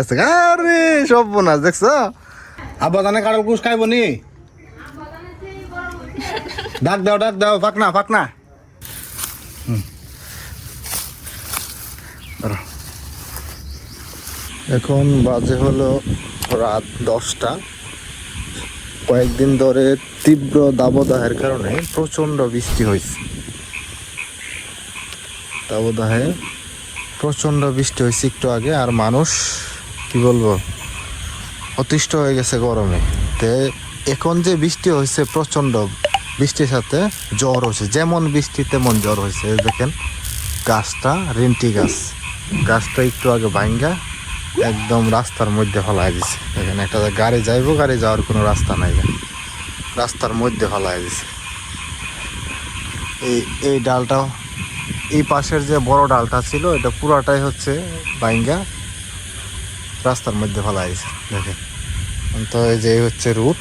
আছে। আরে সব দেখছ? ডাক দাও ডাক দাও। এখন বাজে হলো রাত দশটা। কয়েকদিন ধরে তীব্র দাবদাহের কারণে প্রচণ্ড বৃষ্টি হয়েছে দাবদাহে প্রচণ্ড বৃষ্টি হয়েছে একটু আগে, আর মানুষ, কি বলব, অতিষ্ঠ হয়ে গেছে গরমে। তে এখন যে বৃষ্টি হয়েছে, প্রচণ্ড বৃষ্টির সাথে জ্বর হয়েছে। যেমন বৃষ্টি, তেমন জ্বর হয়েছে। দেখেন, গাছটা, রেন্টি গাছ। গাছটা একটু আগে ভাঙ্গা একদম রাস্তার মধ্যে ফলাই দিছে। দেখেন, একটা গাড়ি যাইবো, গাড়ি যাওয়ার কোনো রাস্তা নাই। রাস্তার মধ্যে ফলাই দিছে। এই এই ডালটাও এই পাশের যে বড় ডালটা ছিল, এটা পুরাটাই হচ্ছে বাইঙ্গা। রাস্তার মধ্যে ফেলাইছে দেখেন। এখন তো এই যে হচ্ছে রুট।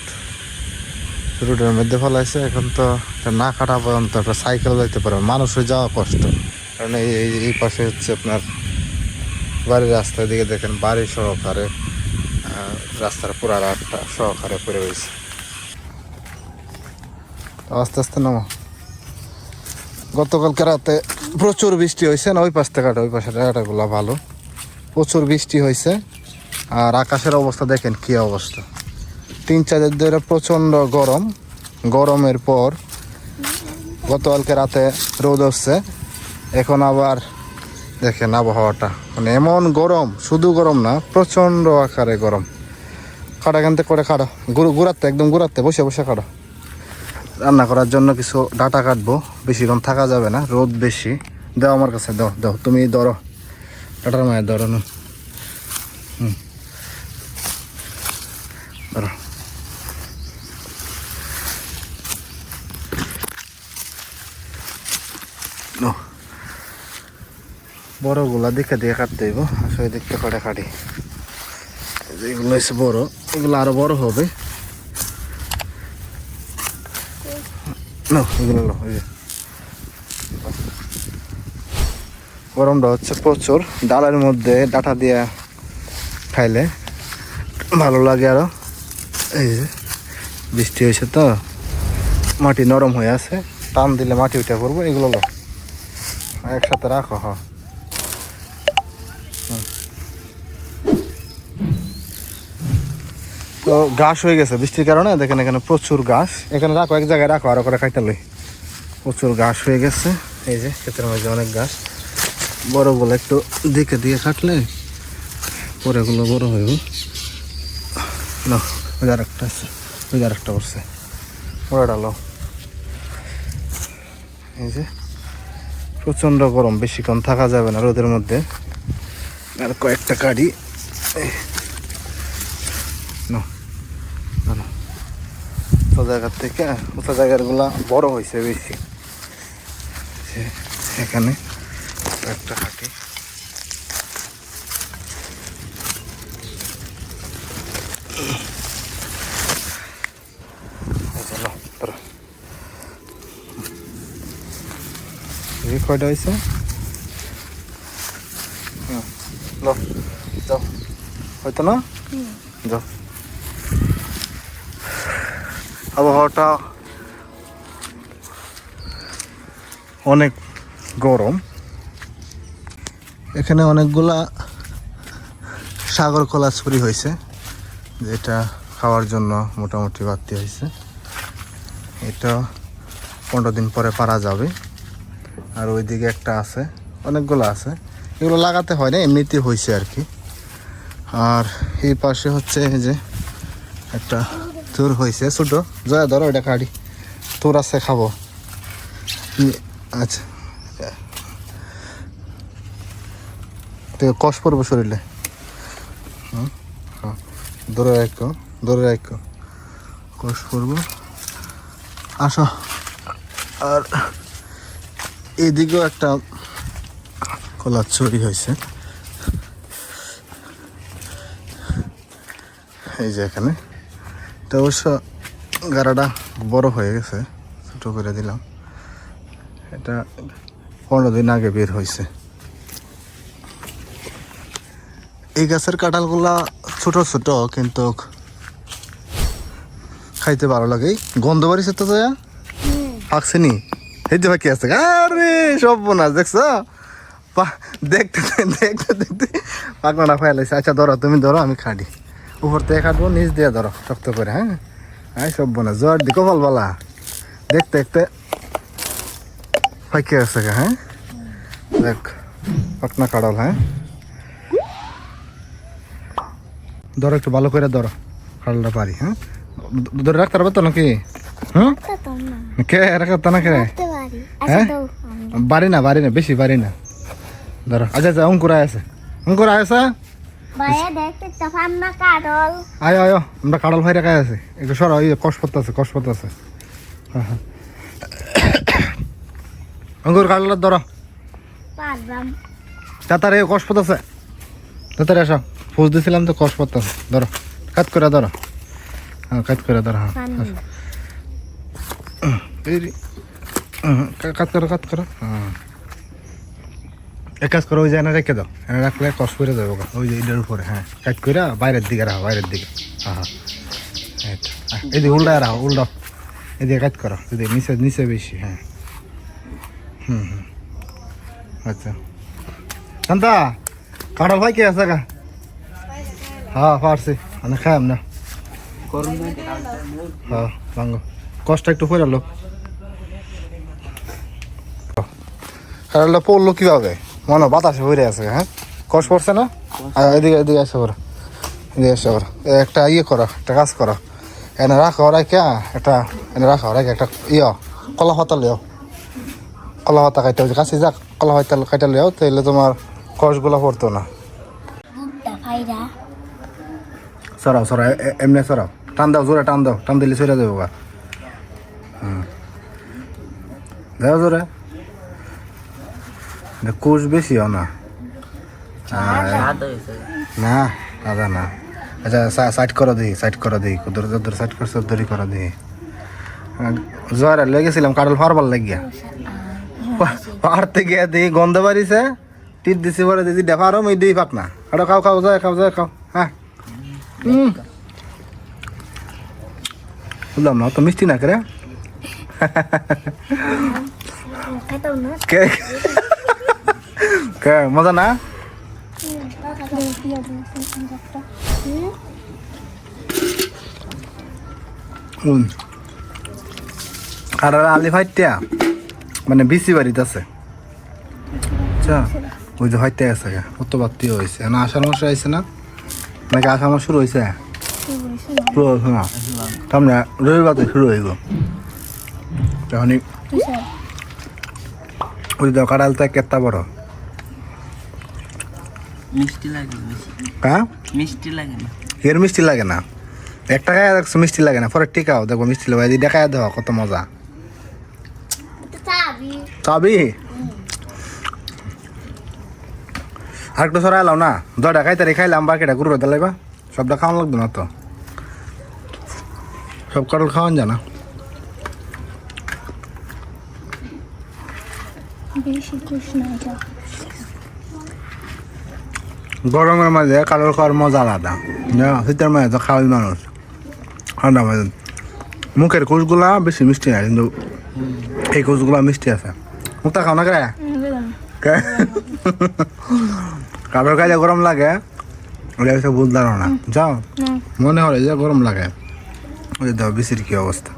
রুটের মধ্যে ফেলাইছে এখন তো না কাটা পর্যন্ত একটা সাইকেল যাইতে পারে, মানুষের যাওয়া কষ্ট। কারণ এই, এই- এই পাশে হচ্ছে আপনার বাড়ির রাস্তার দিকে দেখেন, বাড়ি সহকারে রাস্তার পুরা রাতটা সহকারে পড়ে রয়েছে। আস্তে আস্তে নামো। গতকালকে রাতে প্রচুর বৃষ্টি হয়েছে না, ওই পাশ থেকে ওই পাশের জায়গাটাগুলো ভালো। প্রচুর বৃষ্টি হয়েছে আর আকাশের অবস্থা দেখেন কি অবস্থা। তিন চার দিন ধরে প্রচণ্ড গরম, গরমের পর গতকালকে রাতে রোদ হচ্ছে, এখন আবার দেখেন আবহাওয়াটা। মানে এমন গরম, শুধু গরম না, প্রচণ্ড আকারে গরম। খাটা থেকে করে গুরু গুড়াতে, একদম গুড়াতে, বসে বসে খাড়া রান্না করার জন্য কিছু ডাটা কাটবো। বেশিক্ষণ থাকা যাবে না, রোদ বেশি। দাও আমার কাছে, দাও দাও, তুমি ধরো। ডাটার মায়ের ধরো হুম। ধরো। বড়গুলা দেখে দিয়ে কাটতে হইব, আসলে দেখতে করে কাটি। এগুলো বড়, এগুলো আরও বড় হবে। না এগুলো লো, এই যে। গরমটা হচ্ছে প্রচুর। ডালের মধ্যে ডাটা দিয়ে খাইলে ভালো লাগে আরও। এই যে বৃষ্টি হয়েছে তো মাটি নরম হয়ে আছে। টান দিলে মাটি উঠে পড়ব এগুলো একসাথে রাখো হ। তো ঘাস হয়ে গেছে, বৃষ্টির কারণে। দেখেন এখানে প্রচুর ঘাস। এখানে রাখো, এক জায়গায় রাখো, আরও করে খাইতে লই। প্রচুর ঘাস হয়ে গেছে। এই যে, ক্ষেতের মধ্যে অনেক ঘাস। বড়গুলো একটু দিকে দিয়ে কাটলে পরেগুলো বড় হইব না, ওই একটা আছে, ওই আর একটা করছে ওরা ডালো এই যে, প্রচণ্ড গরম, বেশিক্ষণ থাকা যাবে না রোদের মধ্যে। আর কয়েকটা কাড়ি উঁচু জায়গার থেকে উঁচু জায়গাগুলা বড় হয়েছে বেশি। যে এখানে একটা হাঁটি কয়টা হয়েছে? হুম, যাও। হয়তো না? যাও। আবহাওয়াটা অনেক গরম। এখানে অনেকগুলা সাগর কলা ছুরি হয়েছে, যেটা খাওয়ার জন্য মোটামুটি বাড়তি হয়েছে। এটা পনেরো দিন পরে পারা যাবে। আর ওইদিকে একটা আছে, অনেকগুলো আছে। এগুলো লাগাতে হয় না এমনিতে হয়েছে আর কি। আর এই পাশে হচ্ছে যে একটা তোর হয়েছে ছোটো জয়া ধরো ওইটা কাটি তোর আছে, খাব। আচ্ছা। তো কষ পড়ব শরীরে। ধরে রাখো ধরে রাখো কষ পড়ব আসো আর এদিকেও একটা কলার চুরি হয়েছে এই যে এখানে। তো অবশ্য গাড়াটা বড় হয়ে গেছে ছোটো করে দিলাম এটা পনেরো দিন আগে বের হয়েছে এই গাছের কাঁঠালগুলা ছোট ছোট কিন্তু খাইতে ভালো লাগে গন্ধ বাড়িছে তো পাকছে নি এই যে বাকি আছে আরে সব বোনাস দেখছ দেখতে দেখতে দেখতে পাকনাটা ফেলাইছে আচ্ছা ধরো তুমি ধরো আমি খাড়ি উপর থেকে কাটবো নিচ দিয়ে ধরো শক্ত করে হ্যাঁ? হ্যাঁ সব বোনাস জোয়ার দিকো ফল দেখতে দেখতে পাইকে আছে গা, হ্যাঁ? দেখ পাকনা কাড়াল হ্যাঁ? ধরো একটু ভালো করে ধরো কাড়ালটা পারি হ্যাঁ? ধরে রাখতে পারবে তো নাকি? না কে রাখতে না কে হ্যাঁ? বাড়ি না বাড়ি না বেশি বাড়ি না। ধরো আচ্ছা আচ্ছা অঙ্কুর আছে। অঙ্কুর আছে? আয় আয় আমরা কাড়াল ভাই রাখাই আছে। একটু সর ওই কষপত আছে কষপত আছে। হ্যাঁ, হ্যাঁ। অঙ্কুর কাড়াল ধরো। তাতারে কষপত আছে? তাতারে আসো ফুস দিছিলাম তো কষপত আছে। ধরো কাট করে ধরো। হ্যাঁ কাট করে ধরো হ্যাঁ পানি এই রে। হুম, কা- কাজ করো কাজ করো হ্যাঁ। এক কাজ করো, ওই যে এনে রেখে দাও। এনে রাখলে কষ করে দেবো ওই যে এটার উপরে হ্যাঁ। কাজ করে বাইরের দিকে রাখো, বাইরের দিকে। হ্যাঁ হ্যাঁ এদিকে উল্টায় রাখো উল্টাও এদিকে কাজ করো এদিকে নিচে নিচে বেশি হ্যাঁ। হুম হুম। আচ্ছা। শান্তা, কাঁঠাল ভাই কে আছে গা? হ্যাঁ পারছি। আমি খাই না। হ্যাঁ ভাঙ্গো। কষ্ট একটু করে লোক কারণটা পড়ল কীভাবে? মনে বাতাসে ভরে আছে হ্যাঁ? কষ্ট পড়ছে না? এদিকে এদিকে আসে করো এদিকে আসে করো একটা ইয়ে করো একটা কাজ করো। এনে রাখো রাখা একটা এনে রাখো রাখা একটা ইয়ে কলা পাতা লিও। কলা পাতা কাইতে হবে। কাছে যাক কলা পাতা কাইটা লিও তাহলে তোমার কষগুলো পড়তো না। সরাও সরাও এমনি সরাও। টান দাও জোরে টান দাও। টান দিলে সরে গা। হুম। দাও জোরে। কোষ বেশিও না। না দাদা না। আচ্ছা সাইড করো দিই সাইড করো দিই দূরে দূরে সাইড করছ দূরে করো দিই জোয়ারে লয়ে গেছিলাম কাটল ফারবার লাগিয়া। পাহাড়তে গিয়ে দিই গন্ধ বাড়িছে টিপ দিছি পরে দিদি দেখারও মই দিই পাক না। আরও খাও খাও যায় খাও যায় খাও। হ্যাঁ। হুম না তো মিষ্টি না করে কে কে, মজা না? আর আলি ফাইটিয়া মানে বিসি বাড়িতে আছে। আচ্ছা ওই যে হইতে আছে কত বাত্তি হয়েছে। না আষাঢ় মাস আইছে না? নাকি আষাঢ় মাস শুরু হয়েছে? শুরু হয়েছে না? সামনে রবিবার শুরু হইব। তখনই ওই যে কাঁড়ালটা কেটটা বড়। মিষ্টি লাগে হ্যাঁ? মিষ্টি লাগে না। এর মিষ্টি লাগে না। এক টাকায় দেখছ মিষ্টি লাগে না। পরে টিকাও দেখো মিষ্টি লাগে। এদিকে দেখায় দেওয়া কত মজা। চাবি। একটু সরাই এলাম না। দশটা খাইতে খাইলাম বাকিটা গুরু দিলাইবা। সবটা খাওয়ান লাগবে না তো। সব কাটল খাওয়ান জানা বেশি খুশ না এটা। গরমের মাঝে কাটল খাওয়ার মজা আলাদা। শীতের মাঝে তো খাওয়াই মানুষ। ঠান্ডা মাঝে। মুখের কোষগুলা বেশি মিষ্টি না, কিন্তু এই কোষগুলা মিষ্টি আছে। মুখটা খাও না কে? কারোর খাইলে গরম লাগে ওটা হচ্ছে বুঝলাম না যাও, মনে হয় যে গরম লাগে। ওই দাও বিসির কি অবস্থা।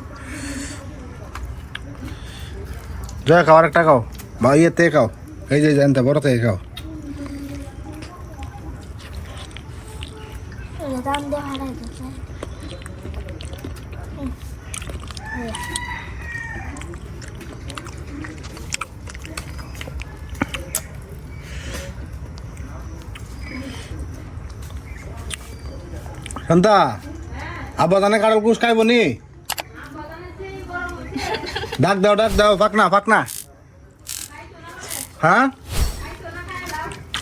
যা, খাওয়ার একটা খাও। বা ইয়েতে খাও। এই যে জানতে বড় থেকে খাও। শান্তা আব্বা জানে কাড়ল কুস খাইব নি? ডাক দাও ডাক দাও ফাঁক না ফাঁক না। হ্যাঁ?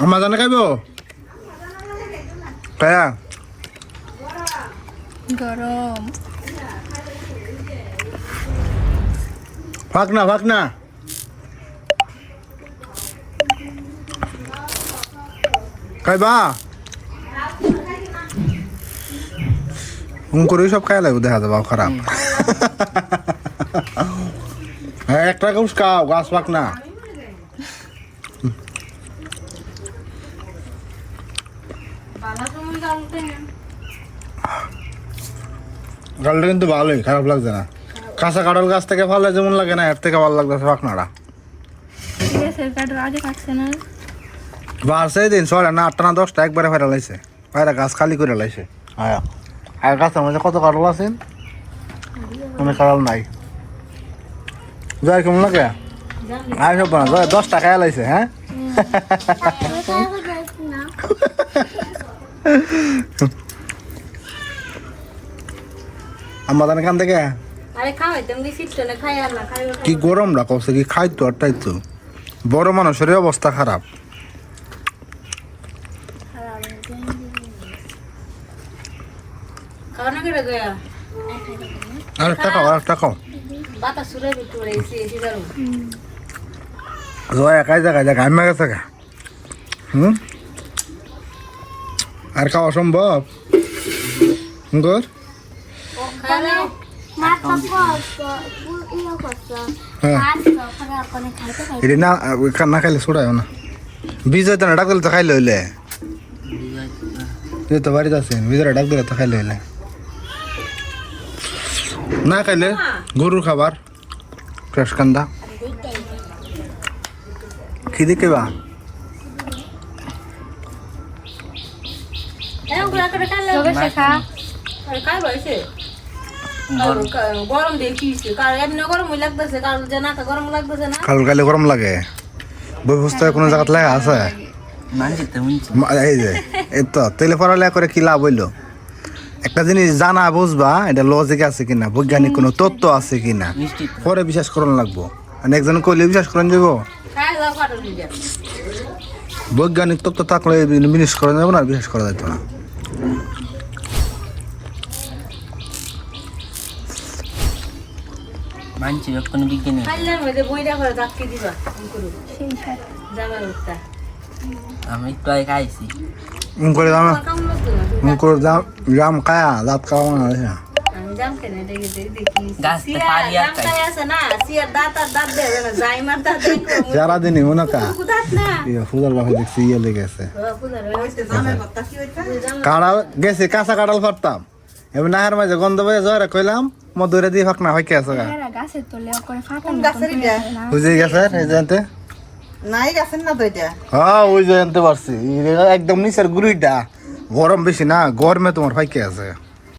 আমার জানে খাইব? কয়া গরম। ফাঁক না ফাঁক না। খাইবা? হুম করে সব খাই লাগবে দেখা যাবে খারাপ। হ্যাঁ একটা কাউস খাও গাছ পাক না। কাঁঠালটা কিন্তু ভালোই খারাপ লাগছে না। কাঁচা কাঁঠাল গাছ থেকে ভালো যেমন লাগে না এর থেকে ভালো লাগতেছে পাকনাটা। বাসে দিন ছয়টা না আটটা না দশটা একবারে ফেরা লাইছে বাইরে গাছ খালি করে লাইছে। আয়া। আর গাছের মধ্যে কত কাঁঠাল আছেন? কাঁঠাল নাই। জয় কেমন লাগে? সব না জয় দশ টাকা লাইছে হ্যাঁ? আমাদের এখান থেকে? কি গরম রাখছে কি খাই তো আর তাই তো বড় মানুষের অবস্থা খারাপ। না গয়া আর একটা খাও আর একটা খাও বাতাস সুরে রে এসে এসে দাও জয় একাই জায়গায় জায়গা আমি গেছে গা হুম আর খাওয়া সম্ভব গর খাওয়া মা পাপা করছ আর তো খারাপ করে খাইতে খাইতে এটি না না খাইলে ছুড়ায় না বিজয় তো না ডাক দিলে তো খাইলে হইলে তো বাড়িতে আছেন বিজয় ডাক দিলে তো খাইলে হইলে না খাইলে? গরুর খাবার? ফ্রেশ কান্দা। খিদে কেবা বইছে গরম। লাগে। পুস্তকে কোনো জায়গাত লেখা আছে? এই যে এই তো তেলে পড়ালেখা করে কি লাভ হইল? একটা জিনিস জানা বুঝবা এটা লজিক আছে কিনা বৈজ্ঞানিক কোনো তত্ত্ব আছে কিনা। পরে বিশ্বাস করন লাগবো। একজন কইলে বিশ্বাস করেন যাব দিয়ে বৈজ্ঞানিক তত্ত্ব থাকলে জিনিস করা যাবে না বিশ্বাস করা যেত না। মানছি যখন বিজ্ঞানী। আমি আগে খাইছি। জাম খায়া দাঁত খাওয়া না হয়েছে। না আমি জাম কেন দেখি দেখি গাছ তো পারি আর জাম খাই আছে না? সিয়ার দাঁত আর দাঁত দেবে না। যাই মার দাঁত দেখো। সারাদিনই কা দাঁত না। ফুদার বাপে দেখছি ইয়ে লেগেছে কাঁড়াল গেছি। কাঁচা কাঁড়াল ফাটতাম। এবার নাহের মাঝে গন্ধ পেয়ে জয়রা কইলাম মধুরে দিয়ে ফাঁক না হয় কে আছে গা? ফাটান বুঝে গেছে এই জানতে নাই গেছেন না তো এটা? হ্যাঁ ওই যে জানতে পারছি। একদম নিচের গুড়িটা। গরম বেশি না, গরমে তোমার ফাইকে আছে।